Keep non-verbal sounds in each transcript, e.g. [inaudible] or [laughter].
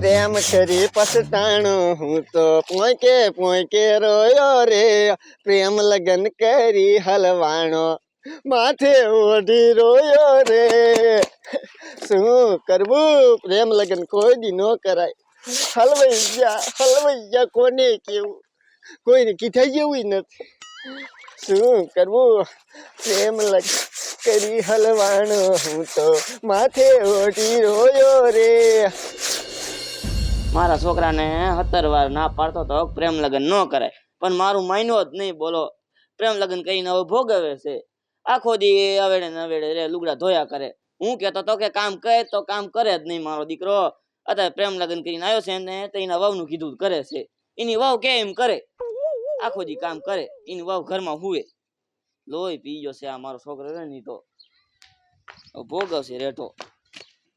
પ્રેમ કરી પસતાણો હું તો પોઈકે પોઈકે રોયો રે, પ્રેમ લગન કરી હલવાણો, માથે ઓઢી રોયો રે. શું કરવું? પ્રેમ લગન કોઈ દી ન કરાય. હલવાઈ ગયા કોને કેવું? કોઈને કીધા જેવું નથી. શું કરવું? પ્રેમ લગ કરી હલવાણો, હું તો માથે ઓઢી રોયો રે. મારા છોકરાને સત્તર વાર ના પાડતો તો પ્રેમ લગ્ન ન કરાય પણ મારું માન્યો જ નહીં બોલો. પ્રેમ લગ્ન કરીને હવે ભોગવે છે. આખો દી અવેડે ને અવેડે રે લુગડા ધોયા કરે. હું કેતો તો કે કામ કરે તો કામ કરે જ નહીં મારો દીકરો. અત્યારે પ્રેમ લગ્ન કરીને આવ્યો છે ને તો એના વહુનું કીધું કરે છે. એની વહુ કે એમ કરે. આખો દી કામ કરે. એની વહુ ઘરમાં હુએ લોહી પી ગયો છે આ મારો છોકરો રે નહીં તો. ભોગવશે રેઠો.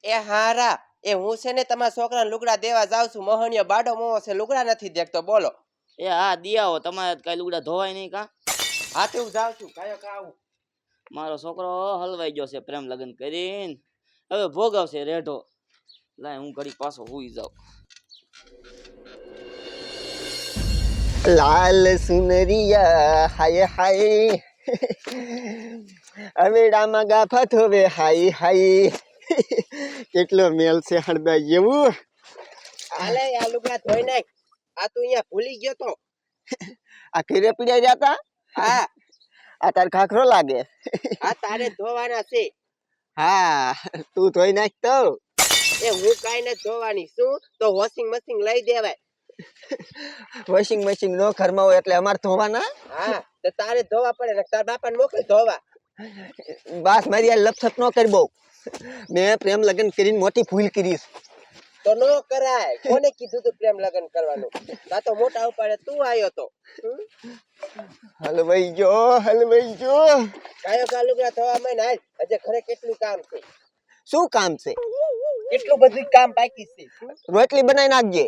એ હારા. એ હું છે ને તમારા છોકરાને લુગડા દેવા જાઉં છું મોહનીયો બાડો મોવો છે લુગડા નથી દેખતો બોલો. એ હા દિયાઓ તમારે કઈ લુગડા ધોવાય નહીં કા? હા તે હું જાઉં છું કયો કા આવું. મારો છોકરો હલવાઈ ગયો છે પ્રેમ લગ્ન કરીને. હવે ભોગવશે રેઢો. લાય હું ઘડી પાછો હુઈ જાઉં. લાલ સુનરિયા હાય હાય. અવેડામાં ગાફા થોવે હાય હાય. કેટલો મેલ છે હળદા જેવું? હાલે આ લુગડા ધોઈ નાખ. આ તું અહીંયા ભૂલી ગયો તો. [laughs] આ ઘરે પીડ્યા જતા હા. આ તાર ખાખરો લાગે. આ તારે ધોવાના છે. હા તું ધોઈ નાખ તો. એ હું કાઈ ને ધોવાની. શું? તો વોશિંગ મશીન લઈ દેવાય. વોશિંગ મશીન નો ઘરમાં હોય એટલે અમારે ધોવાના? હા તો તારે ધોવા પડે ને તાર બાપાને મોકલી ધોવા. બાસ મારી આ લપસપ નો કરી બહુ. મેં પ્રેમ લગ્ન કરીને મોટી ભૂલ કરીશ તો નો કરાય. કોને કીધું તું પ્રેમ લગ્ન કરવાનું? તા તો મોટા ઉપાડે તું આવ્યો તો? હલવાઈ ગયો હલવાઈ ગયો કાયો કાલુગરા થવા ધોવા નાય હજે ઘરે કેટલું કામ છે? શું કામ છે? કેટલું બધું કામ બાકી છે? રોટલી બનાવી નાખજે.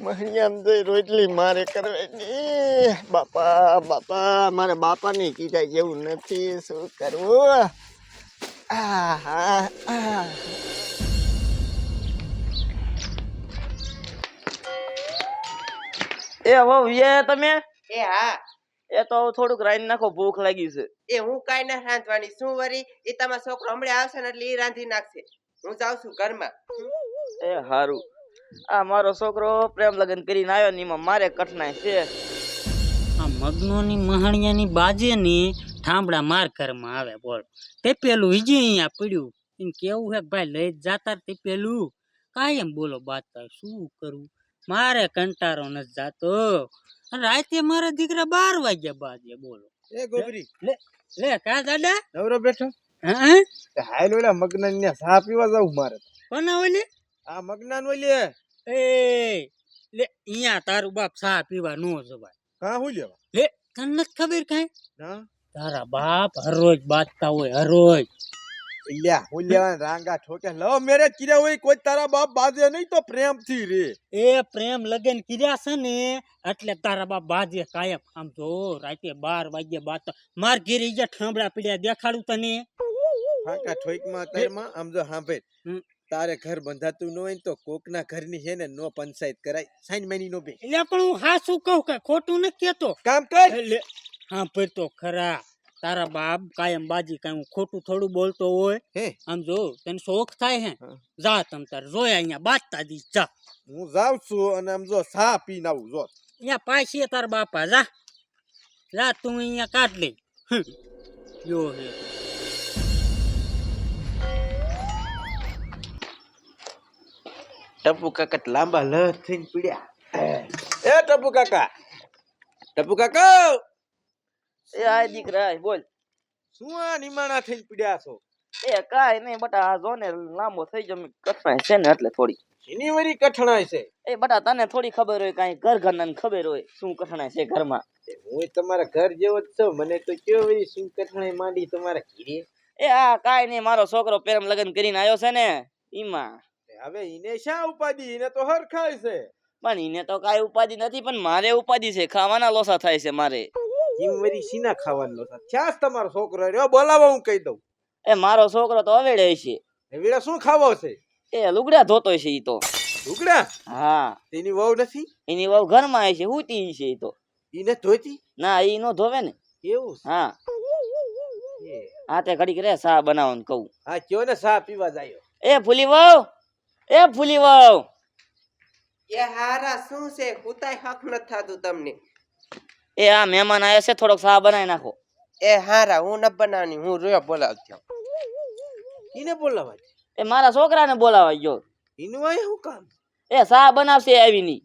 મહણિયામ જઈ રોટલી મારે કરવાની. બાપા બાપા મારા બાપાની કીધા જેવું નથી. શું કરવું આ હા આ એ હવે તમે? એ હા. એ તો થોડુંક રાંધી નાખો ભૂખ લાગી છે. એ હું કાંઈ ના રાંધવાની. શું વરી? એ તમારો છોકરો હમણાં આવશે ને એટલે એ રાંધી નાખશે. હું જાઉં છું ઘરમાં. એ હારું. આ મારો છોકરો પ્રેમ લગ્ન કરીને આવ્યો ને એમાં મારે કઠણાઈ છે. આ મગનોની મહાણિયાની બાજેની ઠામડા માર ઘરમાં આવે બોલ. તે પેલું હિજે અહીંયા પડ્યું. એને કેવું હે ભાઈ લઈ જ જાતા તે પેલું? કાયમ બોલો બાતા શું કરું? મારે કંટારો નથી જાતો. અને રાતે મારા દીકરા બાર વાગ્યા બાજે બોલો. એ ગોબરી. લે કા દાદા? નવરો બેઠો? હા હાલ ઓલા મગના ને સા પીવા જાવ મારે. કોના ઓલી? આ મગના નો લે. એ લે અહીંયા તારું બાપ ચા પીવા નો જવાય કા હું લેવા? લે તને નથી ખબર કાંઈ? ના. તારા બાપ હરરોજ બાજતા હોય હરરોજ લ્યા હું લેવા રાંગા ઠોકે. લવ મેરેજ કર્યા હોય કોઈ તારા બાપ બાજે નહીં તો પ્રેમથી રે. એ પ્રેમ લગન કર્યા છે ને એટલે તારા બાપ બાજે કાયમ. આમ જો રાતે બાર વાગ્યે બાત. માર ઘેરી ગયા ઠાંબડા પીડ્યા દેખાડું તને. ફાંકા ઠોકમાં તારમાં આમ જો સાંભળ. તારે ઘર બંધાતું ન હોય તો કોકના ઘરની છે ને નો પંચાયત કરાય. સાઈન મહિની નો બે. એટલે પણ હું હાસું કહું કે ખોટું નથી કેતો કામ કર. એટલે હા ભાઈ તો ખરા. તારા બાપ કાયમ બાજી કાંઈ હું ખોટું થોડું બોલતો હોય. હે? આમ જો તને શોખ થાય હે? હા. જા તમ તાર જોયા અહીંયા બાજતા દી જા. હું જાઉં છું અને આમ જો સા પીને આવું જો. અહીંયા પાછી તારા બાપા જા. જા તું અહીંયા કાઢ લે. યો હે. ટપુ કાકા લાંબા લહ થઈને પીડ્યા એ ટપુ કાકા ટપુ કાકા એ આ દીકરા બોલ શું આ નિમાણા થઈને પીડ્યા છો એ કાઈ નહીં બટા આ જો ને લાંબો થઈ ગયો મેં કઠણાઈ છે ને એટલે થોડી એની વરી કઠણાય છે એ બટા તને થોડી ખબર હોય કાઈ ઘર ઘરના ખબર હોય શું કઠણાઈ છે ઘરમાં હું તમારા ઘર જેવો જ છું મને તો કેવો વરી શું કઠણાઈ માંડી તમારા ઘીરે એ આ કાઈ નહીં મારો છોકરો પ્રેમ લગ્ન કરીને આવ્યો છે ને ઈમાં હવે ઈને શા ઉપાધિ? એને તો હરખાય છે. પણ એને તો કાઈ ઉપાધિ નથી પણ મારે ઉપાધિ છે. ખાવાના લોસા થાય છે મારે. જીમવરી સીના ખાવાના લોસા? છાસ તમારો છોકરો? રહ્યો બોલાવો હું કહી દઉં. એ મારો છોકરો તો અવેડે છે. એ વીડા શું ખાવો છે? એ લુગડા ધોતો છે ઈ તો. લુગડા? હા. એની વહુ નથી? એની વહુ ઘરમાં છે હુતી છે ઈ તો. ઈને ધોતી? ના ઈ નો ધોવે ને. એવું હા. હા. તે ઘડીક રે સા ને કહું. હા કયો ને સા પીવા જાય? એ ભૂલી વહુ! એ ભૂલી વાવ એ હારા શું છે? કુતાય હક ન થાતું તમને. એ આ મહેમાન આવ્યા છે થોડોક સા બનાવી નાખો. એ હારા હું ન બનાવની હું રોયો બોલાવતી ઈને બોલાવા એ મારા છોકરાને બોલાવા ગયો. ઈનું આય શું કામ? એ સા બનાવશે આવી ની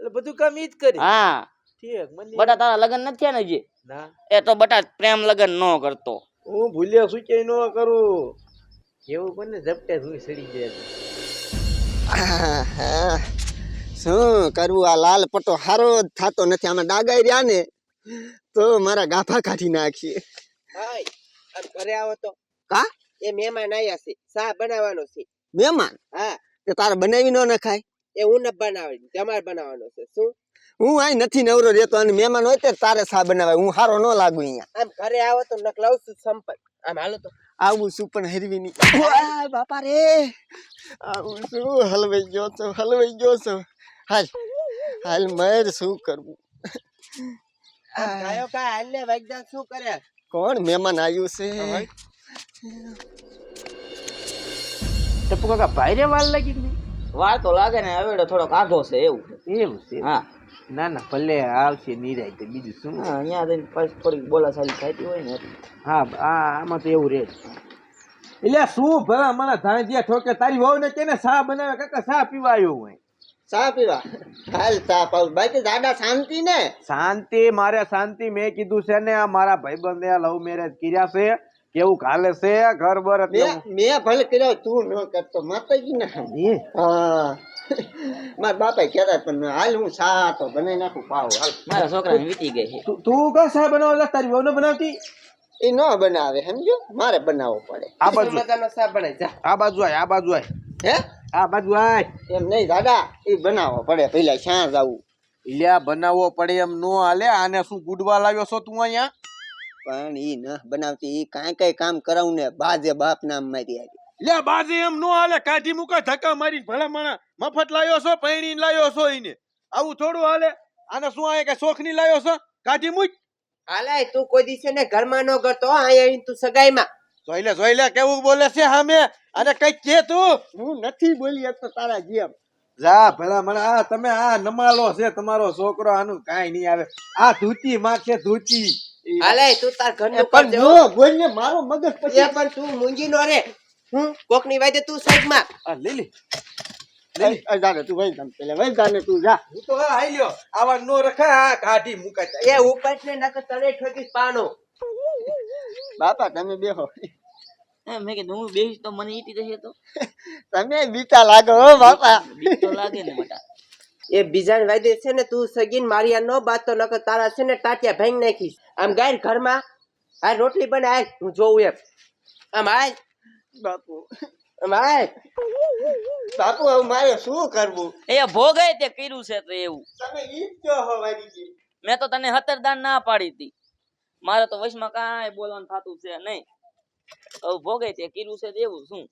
એટલે બધું કામ ઈ જ કરે. હા. ઠીક મને બટા તારા લગ્ન નથી થયા ને જે ના. એ તો બટા પ્રેમ લગ્ન નો કરતો. હું ભૂલ્યો સુચે ન કરું. એવું કોને ઝપટે સુઈ સડી જાય. શું કરવું આ લાલ પટ્ટો હારો જ થતો નથી. આમાં ડાગાઈ રહ્યા ને તો મારા ગાફા કાઢી નાખીએ. ઘરે આવો તો. કા? એ મહેમાન આયા છે. સા બનાવવાનો છે. મહેમાન? હા. તે તારે બનાવી ન નખાય? એ હું ન બનાવી તમારે બનાવવાનો છે. શું? હું અહીં નથી નવરો રહેતો અને મહેમાન હોય ત્યારે તારે સા બનાવાય. હું હારો ન લાગુ અહીંયા. આમ ઘરે આવો તો નક છું સંપત આમ હાલો તો. આવું છું પણ હરવી ની બાપા રે! આવું છું હલવાઈ ગયો છો હલવાઈ ગયો છો. હાલ હાલ મર શું કરવું? ગાયો કા હાલ ને શું કરે? કોણ મહેમાન આવ્યું છે? ટપુ કાકા ભાઈ રે વાલ લાગી વાર તો લાગે ને હવે થોડોક આઘો છે એવું એવું છે હા. ના ના ભલે આવશે નિરાય તો બીજું શું? હા અહીંયા જઈને ફર્સ્ટ થોડીક બોલાચાલી થતી હોય ને. હા આ આમાં તો એવું રહે એટલે શું ભલા મને ધાંધિયા ઠોકે તારી વહુ ને કેને સા બનાવે? કાકા સા પીવા આવ્યો હોય ચા પીવા? હાલ ચા પાવ બાકી દાદા શાંતિ ને? શાંતિ મારે શાંતિ. મેં કીધું છે ને આ મારા ભાઈબંધે લવ મેરેજ કર્યા છે. કેવું કાલે છે? ઘર બર મેં ભલે કર્યો તું ન કરતો. માતાજી ના હા. [laughs] મારા બાપા કહેતા પણ હાલ હું સા તો બનાવી નાખું પાવ હાલ. મારા છોકરાને વીતી ગઈ છે. તું કા સા બનાવવા તારી વહુ બનાવતી? એ ન બનાવે સમજો? મારે બનાવવો પડે. આ બાજુ. ચા બનાય જા. આ બાજુ આય આ બાજુ આય. હે? આ બાજુ આય. એમ નહીં દાદા એ બનાવવો પડે. પેલા શ્યાં જવું લ્યા બનાવવો પડે એમ નો હાલે. આને શું ગુડવા લાવ્યો છો તું અહીંયા? પણ ઈ ન બનાવતી. ઈ કાંઈ કઈ કામ કરાવું ને બાજે બાપ નામ મારી આવી લે બાજે એમ નો હાલે. કાઢી મૂકા ધક્કા મારી ભલા માણા મફત લાયો છો પૈણી લાયો છો એને. આવું થોડું હાલે? આને શું આય કે શોખની લાયો છો? કાઢી મૂક. હાલે તું કોઈ દિવસે ને ઘરમાં ન કરતો અહીંયા તું સગાઈમાં. જોઈ લે જોઈ લે કેવું બોલે છે સામે અને કંઈક કે તું? હું નથી બોલી તો તારા જેમ. જા ભલા મને આ તમે આ નમાલો છે તમારો છોકરો આનું કાઈ નહીં આવે. આ ધૂતી માં છે ધૂતી હાલે તું તાર ઘરનું પણ જો હો. બોલને મારો મગજ પછી પણ તું મૂંજી નો રે. હું કોકની વાયદે તું સાઈડમાં. આ લીલી તું પેલા જા તું જા. હું તો હા આઈ લ્યો આવા નો રખા આ કાઢી મુકાય એ ઉપર ને નકર તને ઠોકીશ પાનો. બાપા તમે બેહો. મેં કીધું હું બેહીશ તો મને ઈટી જશે તો. તમે બીતા લાગો હો બાપા. બીતો લાગે ને બેટા એ બીજા વાયદે છે ને તું સગીન મારી આ નો બાત તો નકર તારા છે ને ટાટિયા ભાઈ નાખીશ. આમ ગાય ઘરમાં આ રોટલી બને આય હું જોઉં એમ. આમ આય બાપુ. આમ આય બાપુ હવે મારે શું કરવું? એ ભોગે તે કર્યું છે તો એવું. તમે ઈ જ હો વાડીજી મેં તો તને હતરદાન ના પાડી હતી. મારે તો વશમાં કાંઈ બોલવાનું થતું છે નહીં. હવે ભોગે તે કર્યું છે તો એવું શું?